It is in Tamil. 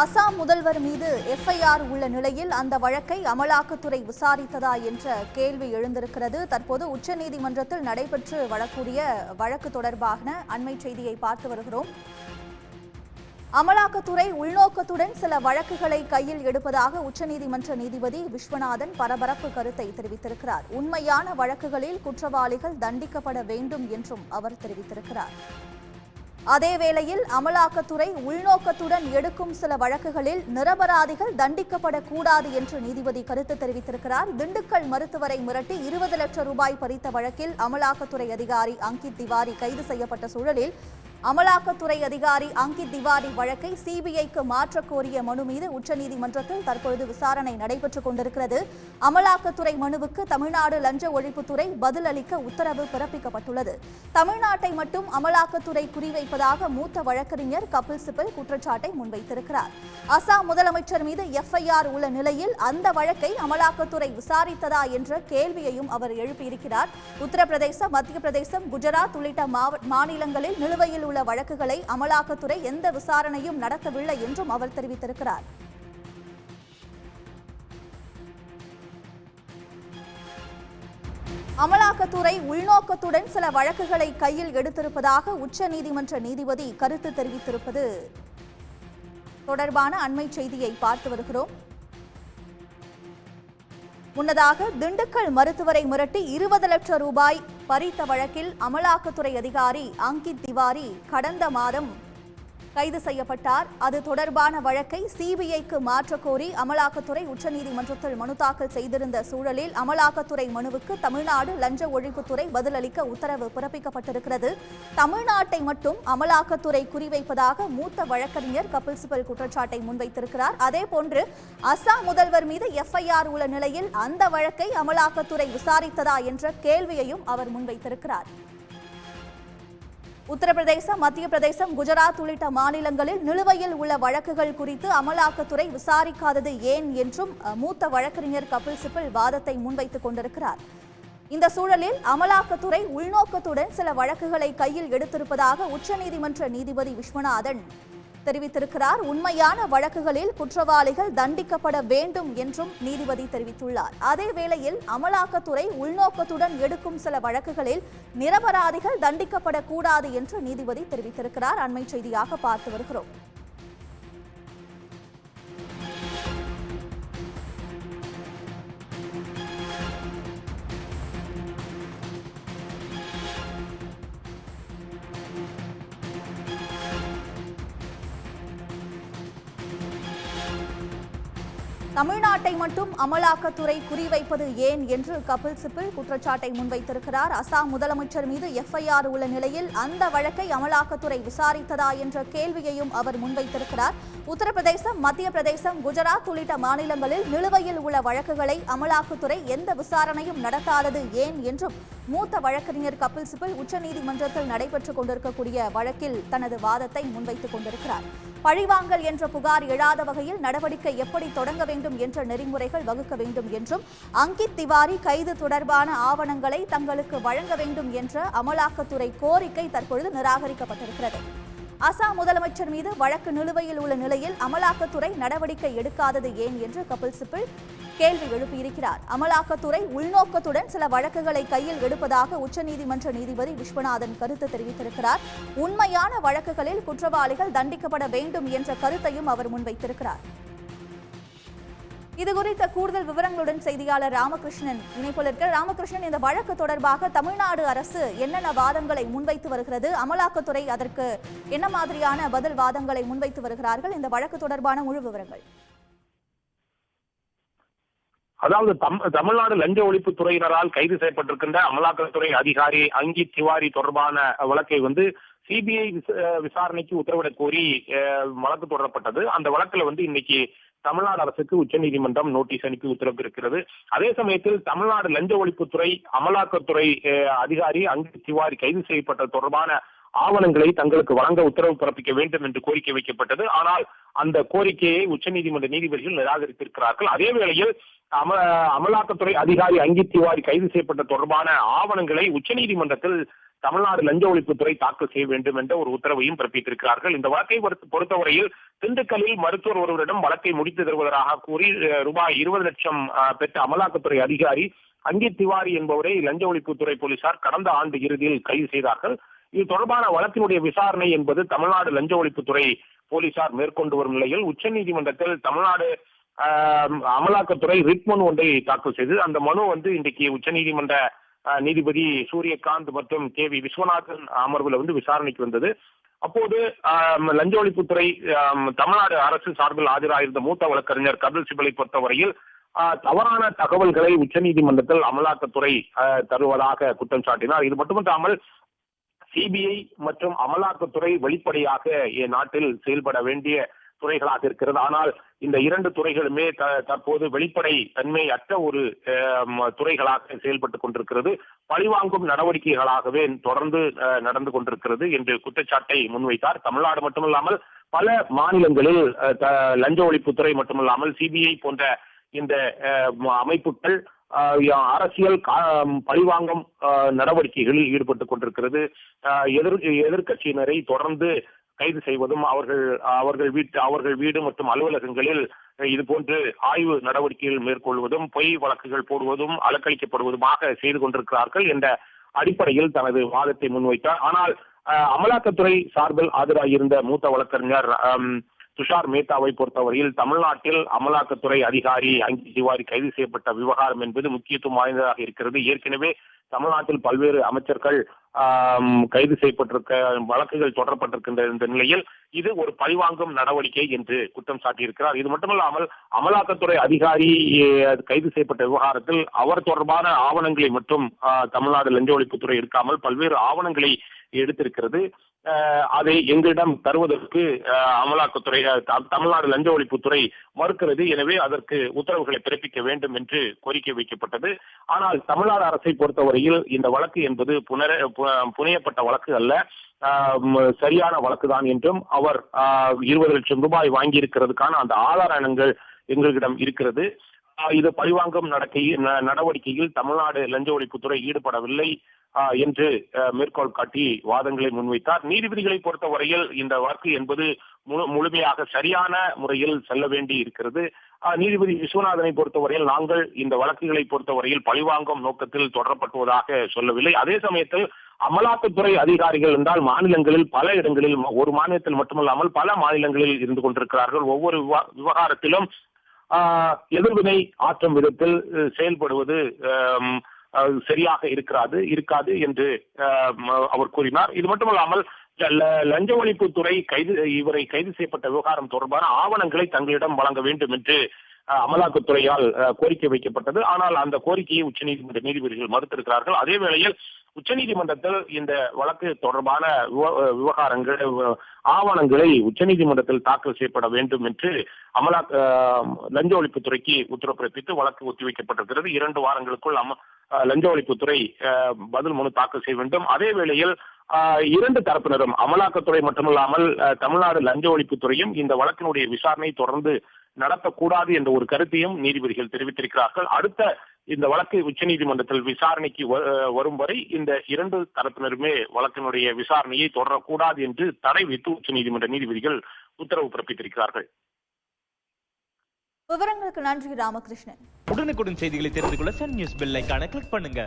அசாம் முதல்வர் மீது எஃப்ஐஆர் உள்ள நிலையில் அந்த வழக்கை அமலாக்கத்துறை விசாரித்ததா என்ற கேள்வி எழுந்திருக்கிறது. தற்போது உச்சநீதிமன்றத்தில் நடைபெற்று வரக்கூடிய வழக்கு தொடர்பான அண்மை செய்தியை பார்த்து வருகிறோம். அமலாக்கத்துறை உள்நோக்கத்துடன் சில வழக்குகளை கையில் எடுப்பதாக உச்சநீதிமன்ற நீதிபதி விஸ்வநாதன் பரபரப்பு கருத்தை தெரிவித்திருக்கிறார். உண்மையான வழக்குகளில் குற்றவாளிகள் தண்டிக்கப்பட வேண்டும் என்றும் அவர் தெரிவித்திருக்கிறார். அதே வேளையில் அமலாக்கத்துறை உள்நோக்கத்துடன் எடுக்கும் சில வழக்குகளில் நிரபராதிகள் தண்டிக்கப்படக்கூடாது என்று நீதிபதி கருத்து தெரிவித்திருக்கிறார். திண்டுக்கல் மருத்துவரை மிரட்டி இருபது லட்சம் ரூபாய் பறித்த வழக்கில் அமலாக்கத்துறை அதிகாரி அங்கித் திவாரி கைது செய்யப்பட்ட சூழலில் அமலாக்கத்துறை அதிகாரி அங்கித் திவாரி வழக்கை சிபிஐக்கு மாற்றக் கோரிய மனு மீது உச்சநீதிமன்றத்தில் தற்பொழுது விசாரணை நடைபெற்றுக் கொண்டிருக்கிறது. அமலாக்கத்துறை மனுவுக்கு தமிழ்நாடு லஞ்ச ஒழிப்புத்துறை பதிலளிக்க உத்தரவு பிறப்பிக்கப்பட்டுள்ளது. தமிழ்நாட்டை மட்டும் அமலாக்கத்துறை குறிவைப்பதாக மூத்த வழக்கறிஞர் கபில் சிபல் குற்றச்சாட்டை முன்வைத்திருக்கிறார். அசாம் முதலமைச்சர் மீது எஃப்ஐஆர் உள்ள நிலையில் அந்த வழக்கை அமலாக்கத்துறை விசாரித்ததா என்ற கேள்வியையும் அவர் எழுப்பியிருக்கிறார். உத்தரப்பிரதேசம் மத்திய பிரதேசம் குஜராத் உள்ளிட்ட மாநிலங்களில் நிலுவையில் உள்ள வழக்குகளை அமலாக்கத்துறை எந்த விசாரணையும் நடத்தவில்லை என்றும் அவர் தெரிவித்திருக்கிறார். அமலாக்கத்துறை உள்நோக்கத்துடன் சில வழக்குகளை கையில் எடுத்திருப்பதாக உச்சநீதிமன்ற நீதிபதி கருத்து தெரிவித்திருப்பது. தொடர்பான அண்மை செய்தியை பார்த்து வருகிறோம். முன்னதாக திண்டுக்கல் மருத்துவரை மிரட்டி இருபது லட்சம் ரூபாய் பறித்த வழக்கில் அமலாக்கத்துறை அதிகாரி அங்கித் திவாரி கடந்த மாதம் கைது செய்யப்பட்டார். அது தொடர்பான வழக்கை சிபிஐக்கு மாற்றக்கோரி அமலாக்கத்துறை உச்சநீதிமன்றத்தில் மனு தாக்கல் செய்திருந்த சூழலில் அமலாக்கத்துறை மனுவுக்கு தமிழ்நாடு லஞ்ச ஒழிப்புத்துறை பதிலளிக்க உத்தரவு பிறப்பிக்கப்பட்டிருக்கிறது. தமிழ்நாட்டை மட்டும் அமலாக்கத்துறை குறிவைப்பதாக மூத்த வழக்கறிஞர் கபில் சிபல் குற்றச்சாட்டை முன்வைத்திருக்கிறார். அதேபோன்று அசாம் முதல்வர் மீது எஃப்ஐஆர் உள்ள நிலையில் அந்த வழக்கை அமலாக்கத்துறை விசாரித்ததா என்ற கேள்வியையும் அவர் முன்வைத்திருக்கிறார். உத்தரப்பிரதேசம் மத்திய பிரதேசம் குஜராத் உள்ளிட்ட மாநிலங்களில் நிலுவையில் உள்ள வழக்குகள் குறித்து அமலாக்கத்துறை விசாரிக்காதது ஏன் என்றும் மூத்த வழக்கறிஞர் கபில் சிபல் வாதத்தை முன்வைத்துக் கொண்டிருக்கிறார். இந்த சூழலில் அமலாக்கத்துறை உள்நோக்கத்துடன் சில வழக்குகளை கையில் எடுத்திருப்பதாக உச்சநீதிமன்ற நீதிபதி விஸ்வநாதன் தெரிவித்திருக்கிறார். உண்மையான வழக்குகளில் குற்றவாளிகள் தண்டிக்கப்பட வேண்டும் என்றும் நீதிபதி தெரிவித்துள்ளார். அதே வேளையில் அமலாக்கத்துறை உள்நோக்கத்துடன் எடுக்கும் சில வழக்குகளில் நிரபராதிகள் தண்டிக்கப்படக்கூடாது என்று நீதிபதி தெரிவித்திருக்கிறார். அண்மை செய்தியாக பார்த்து வருகிறோம். தமிழ்நாட்டை மட்டும் அமலாக்கத்துறை குறிவைப்பது ஏன் என்று கபில் சிபில் குற்றச்சாட்டை முன்வைத்திருக்கிறார். அசாம் முதலமைச்சர் மீது எஃப்ஐஆர் உள்ள நிலையில் அந்த வழக்கை அமலாக்கத்துறை விசாரித்ததா என்ற கேள்வியையும் அவர் முன்வைத்திருக்கிறார். உத்தரப்பிரதேசம் மத்திய பிரதேசம் குஜராத் உள்ளிட்ட மாநிலங்களில் நிலுவையில் உள்ள வழக்குகளை அமலாக்கத்துறை எந்த விசாரணையும் நடத்தாதது ஏன் என்றும் மூத்த வழக்கறிஞர் கபில் சிபல் உச்சநீதிமன்றத்தில் நடைபெற்றுக் கொண்டிருக்கக்கூடிய வழக்கில் தனது வாதத்தை முன்வைத்துக் கொண்டிருக்கிறார். பழிவாங்கல் என்ற புகார் எழாத வகையில் நடவடிக்கை எப்படி தொடங்க வேண்டும் என்ற நெறிமுறைகள் வகுக்க வேண்டும் என்றும் அங்கித் திவாரி கைது தொடர்பான ஆவணங்களை தங்களுக்கு வழங்க வேண்டும் என்ற அமலாக்கத்துறை கோரிக்கை தற்பொழுது நிராகரிக்கப்பட்டிருக்கிறது. அசாம் முதலமைச்சர் மீது வழக்கு நிலுவையில் உள்ள நிலையில் அமலாக்கத்துறை நடவடிக்கை எடுக்காதது ஏன் என்று கபில் சிபில் கேள்வி எழுப்பியிருக்கிறார் அமலாக்கத்துறை உள்நோக்கத்துடன் சில வழக்குகளை கையில் எடுப்பதாக உச்சநீதிமன்ற நீதிபதி விஸ்வநாதன் கருத்து தெரிவித்திருக்கிறார். உண்மையான வழக்குகளில் குற்றவாளிகள் தண்டிக்கப்பட வேண்டும் என்ற கருத்தையும் அவர் முன்வைத்திருக்கிறார். இது குறித்த கூடுதல் விவரங்களுடன் செய்தியாளர் ராமகிருஷ்ணன் இணைப்பில் இருக்கிற ராமகிருஷ்ணன் இந்த வழக்கு தொடர்பாக தமிழ்நாடு அரசு என்னென்ன வாதங்களை முன்வைத்து வருகிறது? அமலாக்கத்துறை அதற்கு என்ன மாதிரியான பதில் வாதங்களை முன்வைத்து வருகிறார்கள்? இந்த வழக்கு தொடர்பான முழு விவரங்கள். அதாவது தமிழ்நாடு லஞ்ச ஒழிப்பு துறையினரால் கைது செய்யப்பட்டிருக்கின்ற அமலாக்கத்துறை அதிகாரி அங்கித் திவாரி தொடர்பான வழக்கை வந்து சிபிஐ விசாரணைக்கு உத்தரவிடக் கோரி அஹ், வழக்கு தொடரப்பட்டது. அந்த வழக்குல வந்து இன்னைக்கு தமிழ்நாடு அரசுக்கு உச்சநீதிமன்றம் நோட்டீஸ் அனுப்பி உத்தரவு இருக்கிறது அதே சமயத்தில் தமிழ்நாடு லஞ்ச ஒழிப்புத்துறை அமலாக்கத்துறை அதிகாரி அங்கித் திவாரி கைது செய்யப்பட்டது தொடர்பான ஆவணங்களை தங்களுக்கு வழங்க உத்தரவு பிறப்பிக்க வேண்டும் என்று கோரிக்கை வைக்கப்பட்டது. ஆனால் அந்த கோரிக்கையை உச்சநீதிமன்ற நீதிபதிகள் நிராகரித்திருக்கிறார்கள். அதே வேளையில் அம அமலாக்கத்துறை அதிகாரி அங்கித் திவாரி கைது செய்யப்பட்ட தொடர்பான ஆவணங்களை உச்சநீதிமன்றத்தில் தமிழ்நாடு லஞ்ச ஒழிப்புத்துறை தாக்கல் செய்ய வேண்டும் என்ற ஒரு உத்தரவையும் பிறப்பித்திருக்கிறார்கள். இந்த வழக்கை பொறுத்தவரையில் திண்டுக்கல்லில் மருத்துவர் ஒருவரிடம் வழக்கை முடித்து தருவதாக கூறி ரூபாய் இருபது லட்சம் அஹ், பெற்ற அமலாக்கத்துறை அதிகாரி அங்கித் திவாரி என்பவரை லஞ்ச ஒழிப்புத்துறை போலீசார் கடந்த ஆண்டு இறுதியில் கைது செய்தார்கள். இது தொடர்பான வழக்கினுடைய விசாரணை என்பது தமிழ்நாடு லஞ்ச ஒழிப்புத்துறை போலீசார் மேற்கொண்டு வரும் நிலையில் உச்சநீதிமன்றத்தில் தமிழ்நாடு அமலாக்கத்துறை ரிட் மனு ஒன்றை தாக்கல் செய்து அந்த மனு வந்து இன்றைக்கு உச்சநீதிமன்ற நீதிபதி சூரியகாந்த் மற்றும் கே வி விஸ்வநாதன் அமர்வுல வந்து விசாரணைக்கு வந்தது. அப்போது லஞ்ச ஒழிப்புத்துறை தமிழ்நாடு அரசு சார்பில் ஆஜராயிருந்த மூத்த வழக்கறிஞர் கபில் சிபலை பொறுத்தவரையில் தவறான தகவல்களை உச்சநீதிமன்றத்தில் அமலாக்கத்துறை தருவதாக குற்றம் சாட்டினார். இது மட்டுமல்லாமல் சிபிஐ மற்றும் அமலாக்கத்துறை வெளிப்படையாக என் நாட்டில் செயல்பட வேண்டிய துறைகளாக இருக்கிறது. ஆனால் இந்த இரண்டு துறைகளுமே தற்போது வெளிப்படை தன்மை அற்ற ஒரு துறைகளாக செயல்பட்டுக் கொண்டிருக்கிறது. பழிவாங்கும் நடவடிக்கைகளாகவே தொடர்ந்து அஹ், நடந்து கொண்டிருக்கிறது என்று குற்றச்சாட்டை முன்வைத்தார். தமிழ்நாடு மட்டுமல்லாமல் பல மாநிலங்களில் லஞ்ச ஒழிப்புத்துறை மட்டுமல்லாமல் சிபிஐ போன்ற இந்த அமைப்புகள் அரசியல் பழிவாங்கும் நடவடிக்கைகளில் ஈடுபட்டுக் கொண்டிருக்கிறது. எதிர் எதிர்க்கட்சியினரை தொடர்ந்து கைது செய்வதும் அவர்கள் அவர்கள் வீட்டு அவர்கள் வீடு மற்றும் அலுவலகங்களில் இது போன்று ஆய்வு நடவடிக்கைகள் மேற்கொள்வதும் பொய் வழக்குகள் போடுவதும் அலக்களிக்கப்படுவதுமாக செய்து கொண்டிருக்கிறார்கள் என்ற அடிப்படையில் தனது வாதத்தை முன்வைத்தார். ஆனால் அமலாக்கத்துறை சார்பில் ஆஜராகியிருந்த மூத்த வழக்கறிஞர் துஷார் மேத்தாவை பொறுத்தவரையில் தமிழ்நாட்டில் அமலாக்கத்துறை அதிகாரி அங்கி திவாரி கைது செய்யப்பட்ட விவகாரம் என்பது முக்கியத்துவம் வாய்ந்ததாக இருக்கிறது. ஏற்கனவே தமிழ்நாட்டில் பல்வேறு அமைச்சர்கள் கைது செய்யப்பட்டிருக்க வழக்குகள் தொடரப்பட்டிருக்கின்ற இந்த நிலையில் இது ஒரு பழிவாங்கும் நடவடிக்கை என்று குற்றம் சாட்டியிருக்கிறார். இது மட்டுமல்லாமல் அமலாக்கத்துறை அதிகாரி கைது செய்யப்பட்ட விவகாரத்தில் அவர் தொடர்பான ஆவணங்களை மட்டும் ஆஹ், தமிழ்நாடு லஞ்ச ஒழிப்புத்துறை இருக்காமல் பல்வேறு ஆவணங்களை எடுத்திருக்கிறது. அதை எங்களிடம் தருவதற்கு அமலாக்கத்துறை தமிழ்நாடு லஞ்ச ஒழிப்புத்துறை மறுக்கிறது. எனவே அதற்கு உத்தரவுகளை பிறப்பிக்க வேண்டும் என்று கோரிக்கை வைக்கப்பட்டது. ஆனால் தமிழ்நாடு அரசை பொறுத்தவரையில் இந்த வழக்கு என்பது புனர பு- புனையப்பட்ட வழக்கு அல்ல. ஆஹ் சரியான வழக்குதான் என்றும் அவர் இருபது லட்சம் ரூபாய் வாங்கியிருக்கிறதுக்கான அந்த ஆதாரங்கள் எங்களிடம் இருக்கிறது. இது பழிவாங்கும் நடக்கை நடவடிக்கையில் தமிழ்நாடு லஞ்ச ஒழிப்புத்துறை ஈடுபடவில்லை. என்று மேற்கோள் காட்டி வாதங்களை முன்வைத்தார். நீதிபதிகளை பொறுத்தவரையில் இந்த வழக்கு என்பது முழுமையாக சரியான முறையில் செல்ல வேண்டி இருக்கிறது. நீதிபதி விஸ்வநாதனை பொறுத்தவரையில் நாங்கள் இந்த வழக்குகளை பொறுத்தவரையில் பழிவாங்கும் நோக்கத்தில் தொடரப்பட்டுவதாக சொல்லவில்லை. அதே சமயத்தில் அமலாக்கத்துறை அதிகாரிகள் என்றால் மாநிலங்களில் பல இடங்களில் ஒரு மாநிலத்தில் மட்டுமல்லாமல் பல மாநிலங்களில் இருந்து கொண்டிருக்கிறார்கள். ஒவ்வொரு விவகாரத்திலும் எதிர்வினை ஆற்றும் விதத்தில் செயல்படுவது சரியாக இருக்கிறாது இருக்காது என்று அவர் கூறினார். இது மட்டுமல்லாமல் லஞ்ச ஒழிப்புத்துறை கைது இவரை கைது செய்யப்பட்ட விவகாரம் தொடர்பான ஆவணங்களை தங்களிடம் வழங்க வேண்டும் என்று அமலாக்கத்துறையால் கோரிக்கை வைக்கப்பட்டது. ஆனால் அந்த கோரிக்கையை உச்சநீதிமன்ற நீதிபதிகள் மறுத்திருக்கிறார்கள். அதே வேளையில் உச்சநீதிமன்றத்தில் இந்த வழக்கு தொடர்பான விவகாரங்கள் ஆவணங்களை உச்சநீதிமன்றத்தில் தாக்கல் செய்யப்பட வேண்டும் என்று அமலா லஞ்ச ஒழிப்புத்துறைக்கு உத்தரவு பிறப்பித்து வழக்கு ஒத்திவைக்கப்பட்டிருக்கிறது. இரண்டு வாரங்களுக்குள் அம அஹ், லஞ்ச ஒழிப்புத்துறை பதில் மனு தாக்கல் செய்ய வேண்டும். அதே வேளையில் ஆஹ், இரண்டு தரப்பினரும் அமலாக்கத்துறை மட்டுமல்லாமல் தமிழ்நாடு லஞ்ச ஒழிப்புத்துறையும் இந்த வழக்கினுடைய விசாரணை தொடர்ந்து நடத்தக்கூடாது என்ற ஒரு கருத்தையும் நீதிபதிகள் தெரிவித்திருக்கிறார்கள். அடுத்த இந்த வழக்கு உச்சநீதிமன்றத்தில் விசாரணைக்கு வரும் வரை இந்த இரண்டு தரப்பினருமே வழக்கினுடைய விசாரணையை தொடரக்கூடாது என்று தடை வைத்து உச்சநீதிமன்ற நீதிபதிகள் உத்தரவு பிறப்பித்திருக்கிறார்கள். விவரங்களுக்கு நன்றி ராமகிருஷ்ணன். உடனுக்குடன் செய்திகளை தெரிந்து கொள்ள சன் நியூஸ் பெல் ஐகானை கிளிக் பண்ணுங்க.